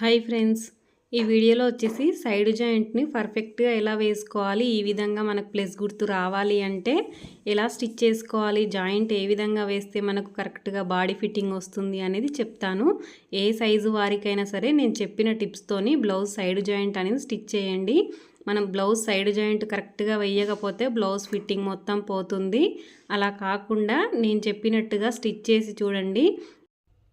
Hi friends. ఈ వీడియోలో వచ్చేసి సైడ్ జాయింట్ని పర్ఫెక్ట్గా ఎలా వేసుకోవాలి ఈ విధంగా మనకు ప్లస్ గుర్తు రావాలి అంటే ఎలా స్టిచ్ చేసుకోవాలి జాయింట్ ఏ విధంగా వేస్తే మనకు కరెక్ట్గా బాడీ ఫిట్టింగ్ వస్తుంది అనేది చెప్తాను. ఏ సైజు వారికైనా సరే నేను చెప్పిన టిప్స్తోని బ్లౌజ్ సైడ్ జాయింట్ అనేది స్టిచ్ చేయండి. మనం బ్లౌజ్ సైడ్ జాయింట్ కరెక్ట్గా వేయకపోతే బ్లౌజ్ ఫిట్టింగ్ మొత్తం పోతుంది. అలా కాకుండా నేను చెప్పినట్టుగా స్టిచ్ చేసి చూడండి.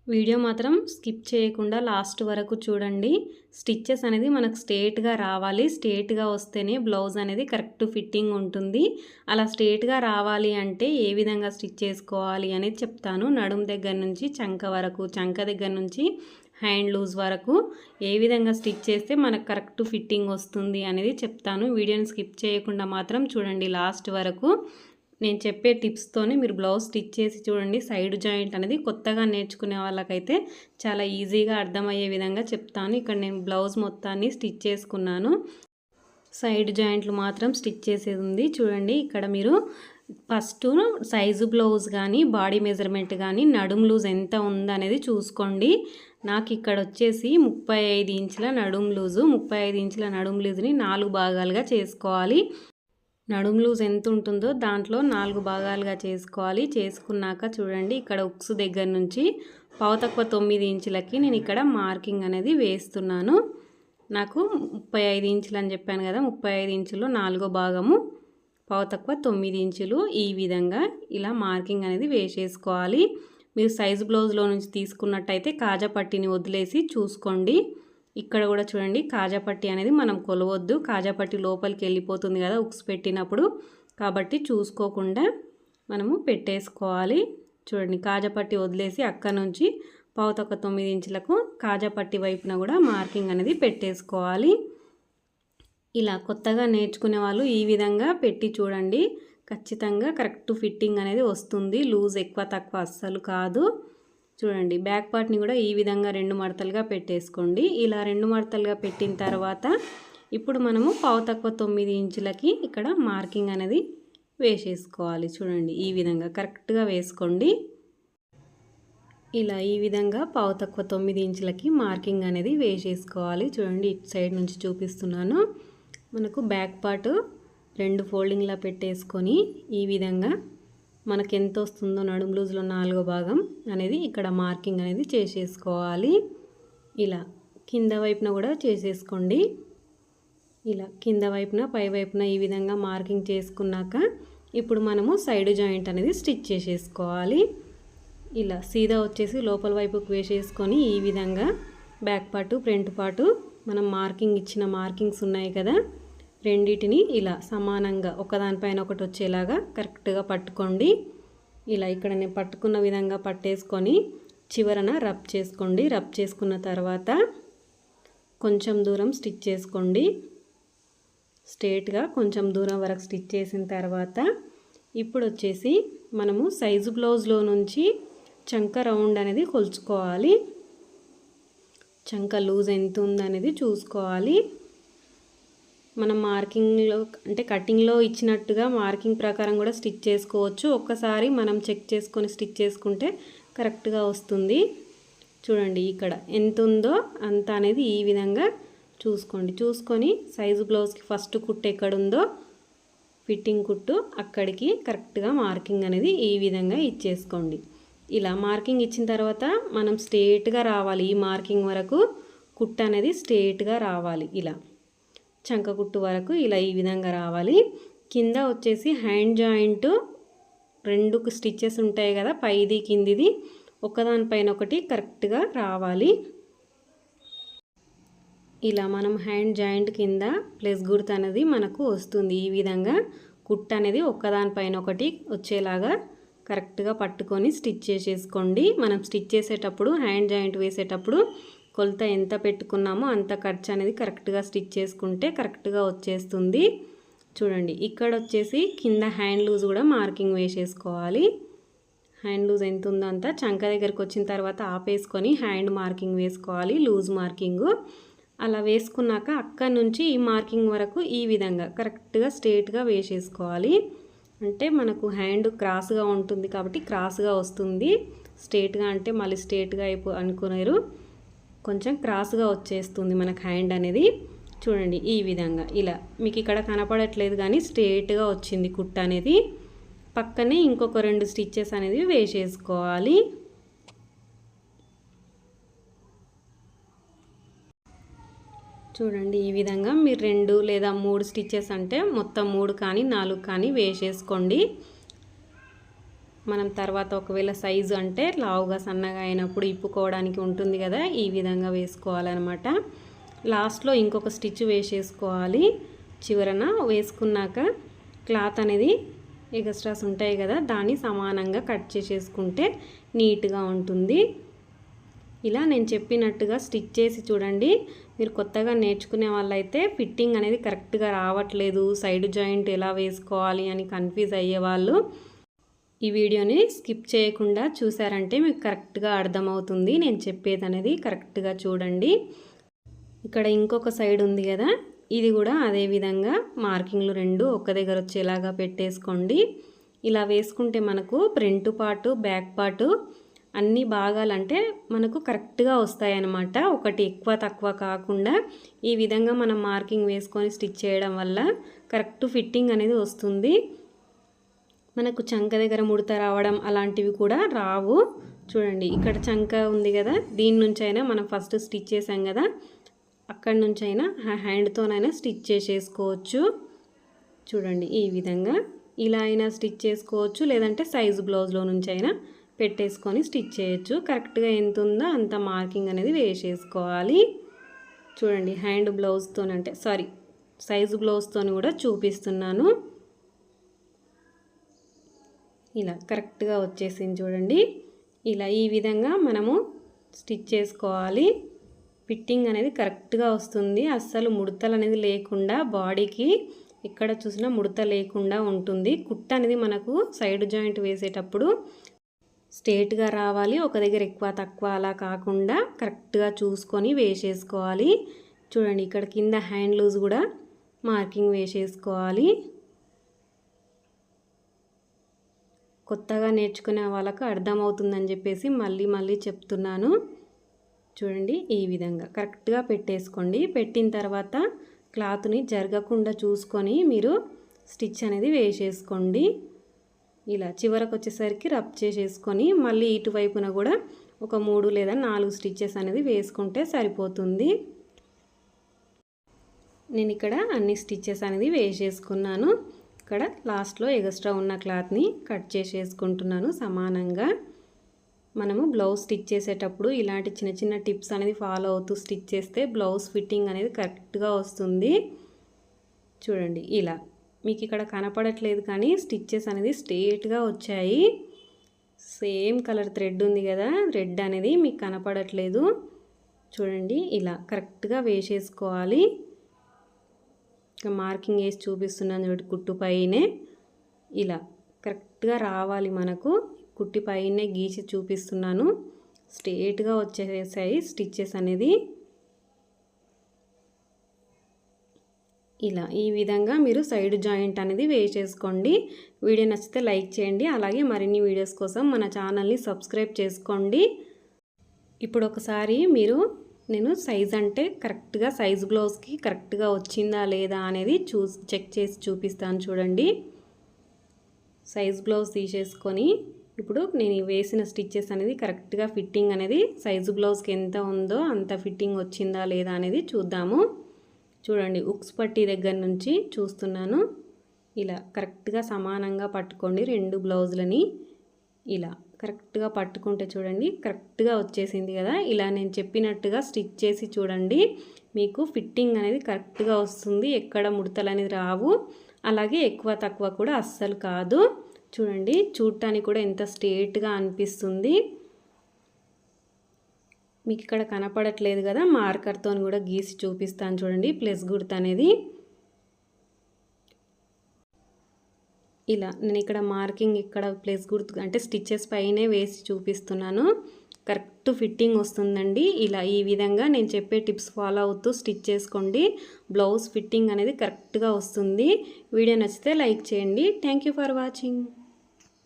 వీడియో మాత్రం స్కిప్ చేయకుండా లాస్ట్ వరకు చూడండి. స్టిచ్చెస్ అనేది మనకు స్ట్రేట్గా రావాలి. స్ట్రేట్గా వస్తేనే బ్లౌజ్ అనేది కరెక్ట్ ఫిట్టింగ్ ఉంటుంది. అలా స్ట్రేట్గా రావాలి అంటే ఏ విధంగా స్టిచ్ చేసుకోవాలి అనేది చెప్తాను. నడుం దగ్గర నుంచి చంక వరకు చంక దగ్గర నుంచి హ్యాండ్ లూజ్ వరకు ఏ విధంగా స్టిచ్ చేస్తే మనకు కరెక్ట్ ఫిట్టింగ్ వస్తుంది అనేది చెప్తాను. వీడియోని స్కిప్ చేయకుండా మాత్రం చూడండి లాస్ట్ వరకు. నేను చెప్పే టిప్స్తోనే మీరు బ్లౌజ్ స్టిచ్ చేసి చూడండి. సైడ్ జాయింట్ అనేది కొత్తగా నేర్చుకునే వాళ్ళకైతే చాలా ఈజీగా అర్థమయ్యే విధంగా చెప్తాను. ఇక్కడ నేను బ్లౌజ్ మొత్తాన్ని స్టిచ్ చేసుకున్నాను. సైడ్ జాయింట్లు మాత్రం స్టిచ్ చేసేది ఉంది. చూడండి ఇక్కడ మీరు ఫస్ట్ సైజు బ్లౌజ్ కానీ బాడీ మెజర్మెంట్ కానీ నడుము లూజ్ ఎంత ఉందనేది చూసుకోండి. నాకు ఇక్కడ వచ్చేసి ముప్పై ఐదు ఇంచుల నడుము లూజు ముప్పై ఐదు ఇంచుల నడుము లూజుని నాలుగు భాగాలుగా చేసుకోవాలి. నడుము లూజ్ ఎంత ఉంటుందో దాంట్లో నాలుగు భాగాలుగా చేసుకోవాలి. చేసుకున్నాక చూడండి ఇక్కడ ఉక్స్ దగ్గర నుంచి పావు తొమ్మిది ఇంచులకి నేను ఇక్కడ మార్కింగ్ అనేది వేస్తున్నాను. నాకు ముప్పై ఐదు ఇంచులు అని చెప్పాను కదా ముప్పై ఐదు ఇంచులు నాలుగో భాగము పావు తక్కువ తొమ్మిది ఇంచులు ఈ విధంగా ఇలా మార్కింగ్ అనేది వేసేసుకోవాలి. మీరు సైజు బ్లౌజ్లో నుంచి తీసుకున్నట్టయితే కాజా పట్టిని వదిలేసి చూసుకోండి. ఇక్కడ కూడా చూడండి కాజాపట్టి అనేది మనం కొలవద్దు. కాజాపట్టి లోపలికి వెళ్ళిపోతుంది కదా ఉక్స్ పెట్టినప్పుడు. కాబట్టి చూసుకోకుండా మనము పెట్టేసుకోవాలి. చూడండి కాజాపట్టి వదిలేసి అక్కడ నుంచి పావుతొక్క తొమ్మిది ఇంచులకు కాజాపట్టి వైపున కూడా మార్కింగ్ అనేది పెట్టేసుకోవాలి. ఇలా కొత్తగా నేర్చుకునే వాళ్ళు ఈ విధంగా పెట్టి చూడండి. ఖచ్చితంగా కరెక్ట్ ఫిట్టింగ్ అనేది వస్తుంది. లూజ్ ఎక్కువ తక్కువ అస్సలు కాదు. చూడండి బ్యాక్ పార్ట్ని కూడా ఈ విధంగా రెండు మడతలుగా పెట్టేసుకోండి. ఇలా రెండు మడతలుగా పెట్టిన తర్వాత ఇప్పుడు మనము పావు తక్కువ తొమ్మిది ఇంచులకి ఇక్కడ మార్కింగ్ అనేది వేసేసుకోవాలి. చూడండి ఈ విధంగా కరెక్ట్గా వేసుకోండి. ఇలా ఈ విధంగా పావు తక్కువ తొమ్మిది ఇంచులకి మార్కింగ్ అనేది వేసేసుకోవాలి. చూడండి ఇటు సైడ్ నుంచి చూపిస్తున్నాను. మనకు బ్యాక్ పార్ట్ రెండు ఫోల్డింగ్లా పెట్టేసుకొని ఈ విధంగా మనకి ఎంత వస్తుందో నడుము లూజ్లో నాలుగో భాగం అనేది ఇక్కడ మార్కింగ్ అనేది చేసేసుకోవాలి. ఇలా కింద వైపున కూడా చేసేసుకోండి. ఇలా కింద వైపున పై వైపున ఈ విధంగా మార్కింగ్ చేసుకున్నాక ఇప్పుడు మనము సైడ్ జాయింట్ అనేది స్టిచ్ చేసేసుకోవాలి. ఇలా సీదా వచ్చేసి లోపల వైపుకు వేసేసుకొని ఈ విధంగా బ్యాక్ పార్టు ఫ్రంట్ పార్టు మనం మార్కింగ్ ఇచ్చిన మార్కింగ్స్ ఉన్నాయి కదా. రెండింటిని ఇలా సమానంగా ఒకదానిపైన ఒకటి వచ్చేలాగా కరెక్ట్గా పట్టుకోండి. ఇలా ఇక్కడ నేను పట్టుకున్న విధంగా పట్టేసుకొని చివరన రబ్ చేసుకోండి. రబ్ చేసుకున్న తర్వాత కొంచెం దూరం స్టిచ్ చేసుకోండి. స్ట్రేట్గా కొంచెం దూరం వరకు స్టిచ్ చేసిన తర్వాత ఇప్పుడు వచ్చేసి మనము సైజు బ్లౌజ్లో నుంచి చంక రౌండ్ అనేది కొలుచుకోవాలి. చంక లూజ్ ఎంత ఉందనేది చూసుకోవాలి. మనం మార్కింగ్లో అంటే కటింగ్లో ఇచ్చినట్టుగా మార్కింగ్ ప్రకారం కూడా స్టిచ్ చేసుకోవచ్చు. ఒక్కసారి మనం చెక్ చేసుకొని స్టిచ్ చేసుకుంటే కరెక్ట్గా వస్తుంది. చూడండి ఇక్కడ ఎంత ఉందో అంత అనేది ఈ విధంగా చూసుకోండి. చూసుకొని సైజు బ్లౌజ్కి ఫస్ట్ కుట్టు ఎక్కడుందో ఫిట్టింగ్ కుట్టు అక్కడికి కరెక్ట్గా మార్కింగ్ అనేది ఈ విధంగా ఇచ్చేసుకోండి. ఇలా మార్కింగ్ ఇచ్చిన తర్వాత మనం స్ట్రేట్గా రావాలి. ఈ మార్కింగ్ వరకు కుట్టు అనేది స్ట్రేట్గా రావాలి. ఇలా చంకకుట్టు వరకు ఇలా ఈ విధంగా రావాలి. కింద వచ్చేసి హ్యాండ్ జాయింట్ రెండు స్టిచ్చెస్ ఉంటాయి కదా పైది కిందిది. ఒకదానిపైన ఒకటి కరెక్ట్గా రావాలి. ఇలా మనం హ్యాండ్ జాయింట్ కింద ప్లస్ గుర్తు అనేది మనకు వస్తుంది. ఈ విధంగా కుట్ అనేది ఒక్కదానిపైన ఒకటి వచ్చేలాగా కరెక్ట్గా పట్టుకొని స్టిచ్ చేసేసుకోండి. మనం స్టిచ్ చేసేటప్పుడు హ్యాండ్ జాయింట్ వేసేటప్పుడు కొలత ఎంత పెట్టుకున్నామో అంత ఖర్చు అనేది కరెక్ట్గా స్టిచ్ చేసుకుంటే కరెక్ట్గా వచ్చేస్తుంది. చూడండి ఇక్కడ వచ్చేసి కింద హ్యాండ్ లూజ్ కూడా మార్కింగ్ వేసేసుకోవాలి. హ్యాండ్ లూజ్ ఎంత ఉందో అంతా చంక దగ్గరికి వచ్చిన తర్వాత ఆపేసుకొని హ్యాండ్ మార్కింగ్ వేసుకోవాలి లూజ్ మార్కింగ్. అలా వేసుకున్నాక అక్కడ నుంచి ఈ మార్కింగ్ వరకు ఈ విధంగా కరెక్ట్గా స్ట్రేట్గా వేసేసుకోవాలి. అంటే మనకు హ్యాండ్ క్రాస్గా ఉంటుంది కాబట్టి క్రాస్గా వస్తుంది. స్ట్రేట్గా అంటే మళ్ళీ స్ట్రేట్గా అయిపో అనుకున్నారు కొంచెం క్రాస్గా వచ్చేస్తుంది మనకు హ్యాండ్ అనేది. చూడండి ఈ విధంగా. ఇలా మీకు ఇక్కడ కనపడట్లేదు కానీ స్ట్రేట్గా వచ్చింది కుట్ట అనేది. పక్కనే ఇంకొక రెండు స్టిచ్చెస్ అనేది వేసేసుకోవాలి. చూడండి ఈ విధంగా మీరు రెండు లేదా మూడు స్టిచ్చెస్ అంటే మొత్తం మూడు కానీ నాలుగు కానీ వేసేసుకోండి. మనం తర్వాత ఒకవేళ సైజు అంటే లావుగా సన్నగా అయినప్పుడు ఇప్పుకోవడానికి ఉంటుంది కదా ఈ విధంగా వేసుకోవాలన్నమాట. లాస్ట్లో ఇంకొక స్టిచ్ వేసేసుకోవాలి. చివరన వేసుకున్నాక క్లాత్ అనేది ఎగస్ట్రాస్ ఉంటాయి కదా దాన్ని సమానంగా కట్ చేసేసుకుంటే నీట్గా ఉంటుంది. ఇలా నేను చెప్పినట్టుగా స్టిచ్ చేసి చూడండి. మీరు కొత్తగా నేర్చుకునే వాళ్ళైతే ఫిట్టింగ్ అనేది కరెక్ట్గా రావట్లేదు. సైడ్ జాయింట్ ఎలా వేసుకోవాలి అని కన్ఫ్యూజ్ అయ్యేవాళ్ళు. ఈ వీడియోని స్కిప్ చేయకుండా చూసారంటే మీకు కరెక్ట్గా అర్థమవుతుంది. నేను చెప్పేది అనేది కరెక్ట్గా చూడండి. ఇక్కడ ఇంకొక సైడ్ ఉంది కదా. ఇది కూడా అదే విధంగా మార్కింగ్లు రెండు ఒక్క దగ్గర వచ్చేలాగా పెట్టేసుకోండి. ఇలా వేసుకుంటే మనకు ఫ్రంట్ పార్టు బ్యాక్ పార్టు అన్ని భాగాలంటే మనకు కరెక్ట్గా వస్తాయన్నమాట. ఒకటి ఎక్కువ తక్కువ కాకుండా ఈ విధంగా మనం మార్కింగ్ వేసుకొని స్టిచ్ చేయడం వల్ల కరెక్ట్ ఫిట్టింగ్ అనేది వస్తుంది. మనకు చంక దగ్గర ముడత రావడం అలాంటివి కూడా రావు. చూడండి ఇక్కడ చంక ఉంది కదా దీని నుంచి అయినా మనం ఫస్ట్ స్టిచ్ చేసాం కదా అక్కడి నుంచి అయినా హ్యాండ్తోనైనా స్టిచ్ చేసేసుకోవచ్చు. చూడండి ఈ విధంగా ఇలా అయినా స్టిచ్ చేసుకోవచ్చు లేదంటే సైజు బ్లౌజ్లో నుంచి అయినా పెట్టేసుకొని స్టిచ్ చేయొచ్చు. కరెక్ట్గా ఎంత ఉందో అంత మార్కింగ్ అనేది వేసేసుకోవాలి. చూడండి హ్యాండ్ బ్లౌజ్తో అంటే సారీ సైజు బ్లౌజ్తో కూడా చూపిస్తున్నాను. ఇలా కరెక్ట్గా వచ్చేసింది చూడండి. ఇలా ఈ విధంగా మనము స్టిచ్ చేసుకోవాలి. ఫిట్టింగ్ అనేది కరెక్ట్గా వస్తుంది. అస్సలు ముడతలు అనేది లేకుండా బాడీకి ఎక్కడ చూసినా ముడత లేకుండా ఉంటుంది. కుట్ట అనేది మనకు సైడ్ జాయింట్ వేసేటప్పుడు స్ట్రేట్గా రావాలి. ఒక దగ్గర ఎక్కువ తక్కువ అలా కాకుండా కరెక్ట్గా చూసుకొని వేసేసుకోవాలి. చూడండి ఇక్కడ కింద హ్యాండ్ లూజ్ కూడా మార్కింగ్ వేసేసుకోవాలి. కొత్తగా నేర్చుకునే వాళ్ళకు అర్థమవుతుందని చెప్పేసి మళ్ళీ మళ్ళీ చెప్తున్నాను. చూడండి ఈ విధంగా కరెక్ట్గా పెట్టేసుకోండి. పెట్టిన తర్వాత క్లాత్ని జరగకుండా చూసుకొని మీరు స్టిచ్ అనేది వేసేసుకోండి. ఇలా చివరకు వచ్చేసరికి రబ్ చేసేసుకొని మళ్ళీ ఇటువైపున కూడా ఒక మూడు లేదా నాలుగు స్టిచ్చెస్ అనేది వేసుకుంటే సరిపోతుంది. నేను ఇక్కడ అన్ని స్టిచ్చెస్ అనేది వేసేసుకున్నాను. ఇక్కడ లాస్ట్లో ఎగస్ట్రా ఉన్న క్లాత్ని కట్ చేసేసుకుంటున్నాను సమానంగా. మనము బ్లౌజ్ స్టిచ్ చేసేటప్పుడు ఇలాంటి చిన్న చిన్న టిప్స్ అనేది ఫాలో అవుతూ స్టిచ్ చేస్తే బ్లౌజ్ ఫిట్టింగ్ అనేది కరెక్ట్గా వస్తుంది. చూడండి ఇలా. మీకు ఇక్కడ కనపడట్లేదు కానీ స్టిచ్చెస్ అనేది స్ట్రేట్గా వచ్చాయి. సేమ్ కలర్ థ్రెడ్ ఉంది కదా రెడ్ అనేది మీకు కనపడట్లేదు. చూడండి ఇలా కరెక్ట్గా వేసేసుకోవాలి. ఇక మార్కింగ్ వేసి చూపిస్తున్నాను చూడండి కుట్టు పైనే. ఇలా కరెక్ట్గా రావాలి మనకు. కుట్టి పైనే గీసి చూపిస్తున్నాను. స్ట్రేట్గా వచ్చేసాయి స్టిచ్చెస్ అనేది. ఇలా ఈ విధంగా మీరు సైడ్ జాయింట్ అనేది వేసేసుకోండి. వీడియో నచ్చితే లైక్ చేయండి. అలాగే మరిన్ని వీడియోస్ కోసం మన ఛానల్ని సబ్స్క్రైబ్ చేసుకోండి. ఇప్పుడు ఒకసారి మీరు నేను సైజ్ అంటే కరెక్ట్గా సైజ్ బ్లౌజ్కి కరెక్ట్గా వచ్చిందా లేదా అనేది చూ చెక్ చేసి చూపిస్తాను చూడండి. సైజ్ బ్లౌజ్ తీసేసుకొని ఇప్పుడు నేను వేసిన స్టిచ్చెస్ అనేది కరెక్ట్గా ఫిట్టింగ్ అనేది సైజు బ్లౌజ్కి ఎంత ఉందో అంత ఫిట్టింగ్ వచ్చిందా లేదా అనేది చూద్దాము. చూడండి ఉక్స్ పట్టి దగ్గర నుంచి చూస్తున్నాను. ఇలా కరెక్ట్గా సమానంగా పట్టుకోండి రెండు బ్లౌజులని. ఇలా. కరెక్ట్గా పట్టుకుంటే చూడండి కరెక్ట్గా వచ్చేసింది కదా. ఇలా నేను చెప్పినట్టుగా స్టిచ్ చేసి చూడండి మీకు ఫిట్టింగ్ అనేది కరెక్ట్గా వస్తుంది ఎక్కడ ముడతలు అనేది రావు. అలాగే ఎక్కువ తక్కువ కూడా అస్సలు కాదు. చూడండి చూడటానికి కూడా ఎంత స్ట్రేట్గా అనిపిస్తుంది. మీకు ఇక్కడ కనపడట్లేదు కదా మార్కర్తో కూడా గీసి చూపిస్తాను చూడండి ప్లస్ గుర్తు అనేది. ఇలా నేను ఇక్కడ మార్కింగ్ ఇక్కడ ప్లేస్ గుర్తు అంటే స్టిచ్చెస్ పైనే వేసి చూపిస్తున్నాను. కరెక్ట్ ఫిట్టింగ్ వస్తుందండి. ఇలా ఈ విధంగా నేను చెప్పే టిప్స్ ఫాలో అవుతూ స్టిచ్ చేసుకోండి. బ్లౌజ్ ఫిట్టింగ్ అనేది కరెక్ట్గా వస్తుంది. వీడియో నచ్చితే లైక్ చేయండి. Thank for watching.